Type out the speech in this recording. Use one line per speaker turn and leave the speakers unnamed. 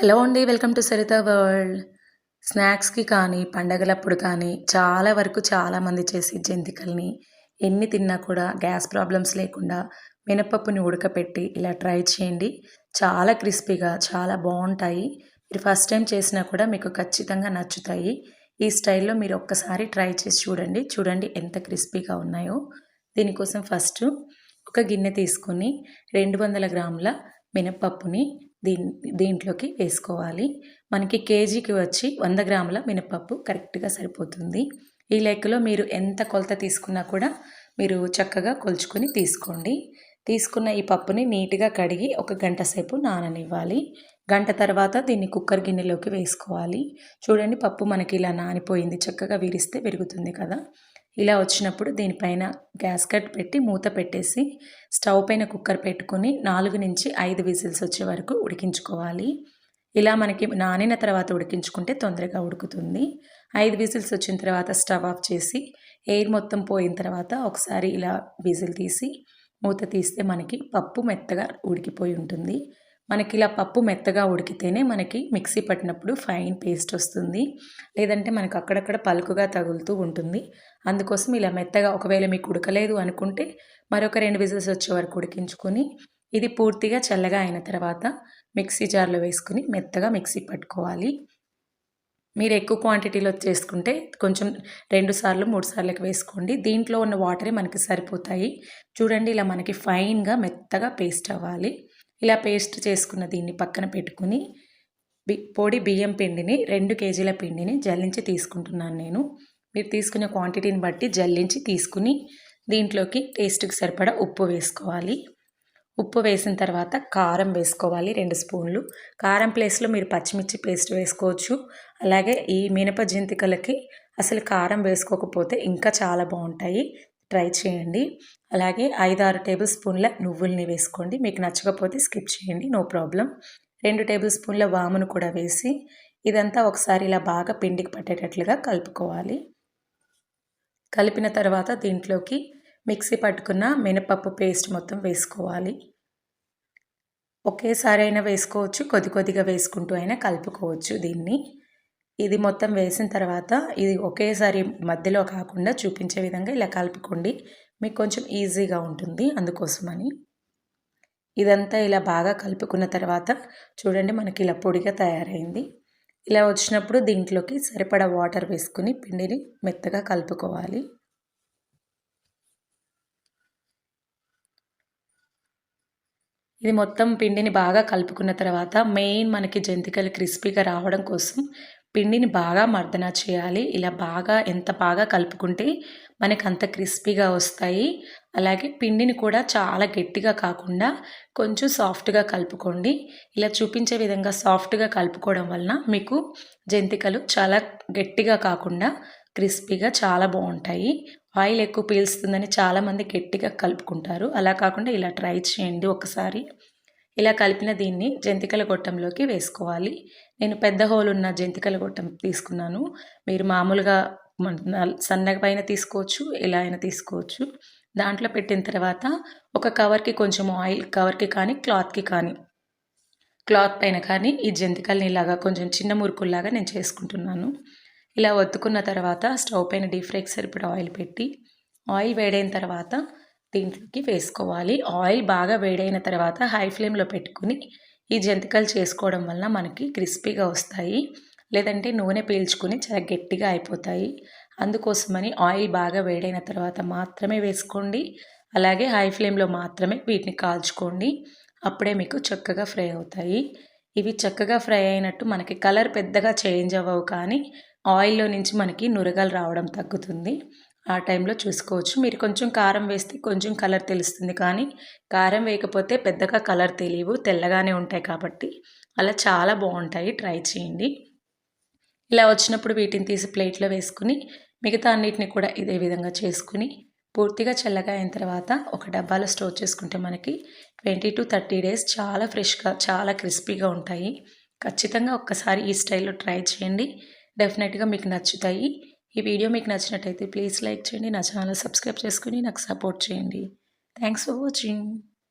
Hello అండి welcome to Saritha world. స్నాక్స్కి కానీ పండగలప్పుడు కానీ చాలా వరకు చాలామంది చేసే జంతికల్ని ఎన్ని తిన్నా కూడా గ్యాస్ ప్రాబ్లమ్స్ లేకుండా మినపప్పుని ఉడకపెట్టి ఇలా ట్రై చేయండి. చాలా క్రిస్పీగా చాలా బాగుంటాయి. మీరు ఫస్ట్ టైం చేసినా కూడా మీకు ఖచ్చితంగా నచ్చుతాయి. ఈ స్టైల్లో మీరు ఒక్కసారి ట్రై చేసి చూడండి. చూడండి ఎంత క్రిస్పీగా ఉన్నాయో. దీనికోసం ఫస్ట్ ఒక గిన్నె తీసుకొని రెండు వందల గ్రాముల మినపప్పుని దీన్ దీంట్లోకి వేసుకోవాలి. మనకి కేజీకి వచ్చి వంద గ్రాముల మినపప్పు కరెక్ట్గా సరిపోతుంది. ఈ లెక్కలో మీరు ఎంత కొలత తీసుకున్నా కూడా మీరు చక్కగా కొలుచుకొని తీసుకోండి. తీసుకున్న ఈ పప్పుని నీట్గా కడిగి ఒక గంట సేపు నాననివ్వాలి. గంట తర్వాత దీన్ని కుక్కర్ గిన్నెలోకి వేసుకోవాలి. చూడండి పప్పు మనకి ఇలా నానిపోయింది. చక్కగా విరిస్తే విరుగుతుంది కదా. ఇలా వచ్చినప్పుడు దీనిపైన గ్యాస్ కట్ పెట్టి మూత పెట్టేసి స్టవ్ పైన కుక్కర్ పెట్టుకొని నాలుగు నుంచి ఐదు విజిల్స్ వచ్చే వరకు ఉడికించుకోవాలి. ఇలా మనకి నానిన తర్వాత ఉడికించుకుంటే తొందరగా ఉడుకుతుంది. ఐదు విజిల్స్ వచ్చిన తర్వాత స్టవ్ ఆఫ్ చేసి ఎయిర్ మొత్తం పోయిన తర్వాత ఒకసారి ఇలా విజిల్ తీసి మూత తీస్తే మనకి పప్పు మెత్తగా ఉడికిపోయి ఉంటుంది. మనకి ఇలా పప్పు మెత్తగా ఉడికితేనే మనకి మిక్సీ పట్టినప్పుడు ఫైన్ పేస్ట్ వస్తుంది. లేదంటే మనకు అక్కడక్కడ పలుకుగా తగులుతూ ఉంటుంది. అందుకోసం ఇలా మెత్తగా ఒకవేళ మీకు ఉడకలేదు అనుకుంటే మరొక రెండు విజిల్స్ వచ్చే వరకు ఉడికించుకొని ఇది పూర్తిగా చల్లగా అయిన తర్వాత మిక్సీ జార్లో వేసుకుని మెత్తగా మిక్సీ పట్టుకోవాలి. మీరు ఎక్కువ క్వాంటిటీలో చేసుకుంటే కొంచెం రెండు సార్లు మూడు సార్లకి వేసుకోండి. దీంట్లో ఉన్న వాటరే మనకి సరిపోతాయి. చూడండి ఇలా మనకి ఫైన్గా మెత్తగా పేస్ట్ అవ్వాలి. ఇలా పేస్ట్ చేసుకున్న దీన్ని పక్కన పెట్టుకుని బి పొడి బియ్యం పిండిని రెండు కేజీల పిండిని జల్లించి తీసుకుంటున్నాను నేను. మీరు తీసుకునే క్వాంటిటీని బట్టి జల్లించి తీసుకుని దీంట్లోకి టేస్ట్కి సరిపడా ఉప్పు వేసుకోవాలి. ఉప్పు వేసిన తర్వాత కారం వేసుకోవాలి రెండు స్పూన్లు. కారం ప్లేస్లో మీరు పచ్చిమిర్చి పేస్ట్ వేసుకోవచ్చు. అలాగే ఈ మినప జంతికలకి అసలు కారం వేసుకోకపోతే ఇంకా చాలా బాగుంటాయి. ట్రై చేయండి. అలాగే ఐదు ఆరు టేబుల్ స్పూన్ల నువ్వుల్ని వేసుకోండి. మీకు నచ్చకపోతే స్కిప్ చేయండి. No problem. రెండు టేబుల్ స్పూన్ల వామును కూడా వేసి ఇదంతా ఒకసారి ఇలా బాగా పిండికి పట్టేటట్లుగా కలుపుకోవాలి. కలిపిన తర్వాత దీంట్లోకి మిక్సీ పట్టుకున్న మినపప్పు పేస్ట్ మొత్తం వేసుకోవాలి. ఒకేసారి అయినా వేసుకోవచ్చు. కొద్ది కొద్దిగా వేసుకుంటూ అయినా కలుపుకోవచ్చు దీన్ని. ఇది మొత్తం వేసిన తర్వాత ఇది ఒకేసారి మధ్యలో కాకుండా చూపించే విధంగా ఇలా కలుపుకోండి. మీకు కొంచెం ఈజీగా ఉంటుంది అందుకోసమని. ఇదంతా ఇలా బాగా కలుపుకున్న తర్వాత చూడండి మనకి ఇలా పొడిగా తయారైంది. ఇలా వచ్చినప్పుడు దీంట్లోకి సరిపడా వాటర్ వేసుకుని పిండిని మెత్తగా కలుపుకోవాలి. ఇది మొత్తం పిండిని బాగా కలుపుకున్న తర్వాత మెయిన్ మనకి జంతికలు క్రిస్పీగా రావడం కోసం పిండిని బాగా మర్దన చేయాలి. ఇలా బాగా ఎంత బాగా కలుపుకుంటే మనకు అంత క్రిస్పీగా వస్తాయి. అలాగే పిండిని కూడా చాలా గట్టిగా కాకుండా కొంచెం సాఫ్ట్గా కలుపుకోండి. ఇలా చూపించే విధంగా సాఫ్ట్గా కలుపుకోవడం వలన మీకు జంతికలు చాలా గట్టిగా కాకుండా క్రిస్పీగా చాలా బాగుంటాయి. ఆయిల్ ఎక్కువ పీల్స్తుందని చాలామంది గట్టిగా కలుపుకుంటారు. అలా కాకుండా ఇలా ట్రై చేయండి ఒకసారి. ఇలా కలిపిన దీన్ని జంతికల గొట్టంలోకి వేసుకోవాలి. నేను పెద్ద హోల్ ఉన్న జంతికల గొట్టం తీసుకున్నాను. మీరు మామూలుగా సన్నగా పైన తీసుకోవచ్చు ఎలా అయినా తీసుకోవచ్చు. దాంట్లో పెట్టిన తర్వాత ఒక కవర్కి కొంచెం ఆయిల్ కవర్కి కానీ క్లాత్కి కానీ క్లాత్ పైన కానీ ఈ జంతికల్ని ఇలాగా కొంచెం చిన్న మురుకుల్లాగా నేను చేసుకుంటున్నాను. ఇలా ఒత్తుకున్న తర్వాత స్టవ్ పైన డీప్ ఫ్రైకి సరిపడా ఆయిల్ పెట్టి ఆయిల్ వేడైన తర్వాత దీంట్లోకి వేసుకోవాలి. ఆయిల్ బాగా వేడైన తర్వాత హై ఫ్లేమ్లో పెట్టుకుని ఈ జంతికలు చేసుకోవడం వల్ల మనకి క్రిస్పీగా వస్తాయి. లేదంటే నూనె పీల్చుకుని చాలా గట్టిగా అయిపోతాయి. అందుకోసమని ఆయిల్ బాగా వేడైన తర్వాత మాత్రమే వేసుకోండి. అలాగే హై ఫ్లేమ్లో మాత్రమే వీటిని కాల్చుకోండి. అప్పుడే మీకు చక్కగా ఫ్రై అవుతాయి. ఇవి చక్కగా ఫ్రై అయినట్టు మనకి కలర్ పెద్దగా చేంజ్ అవ్వవు కానీ ఆయిల్లో నుంచి మనకి నురగలు రావడం తగ్గుతుంది. ఆ టైంలో చూసుకోవచ్చు. మీరు కొంచెం కారం వేస్తే కొంచెం కలర్ తెలుస్తుంది కానీ కారం వేయకపోతే పెద్దగా కలర్ తెలియవు తెల్లగానే ఉంటాయి కాబట్టి అలా చాలా బాగుంటాయి. ట్రై చేయండి. ఇలా వచ్చినప్పుడు వీటిని తీసి ప్లేట్లో వేసుకుని మిగతా అన్నిటిని కూడా ఇదే విధంగా చేసుకుని పూర్తిగా చల్లగా అయిన తర్వాత ఒక డబ్బాలో స్టోర్ చేసుకుంటే మనకి ట్వంటీ టు థర్టీ డేస్ చాలా ఫ్రెష్గా చాలా క్రిస్పీగా ఉంటాయి. ఖచ్చితంగా ఒక్కసారి ఈ స్టైల్లో ట్రై చేయండి. డెఫినెట్గా మీకు నచ్చుతాయి. ఈ వీడియో మీకు నచ్చినట్టయితే ప్లీజ్ లైక్ చేయండి నా ఛానల్ సబ్స్క్రైబ్ చేసుకుని నాకు సపోర్ట్ చేయండి. Thanks for watching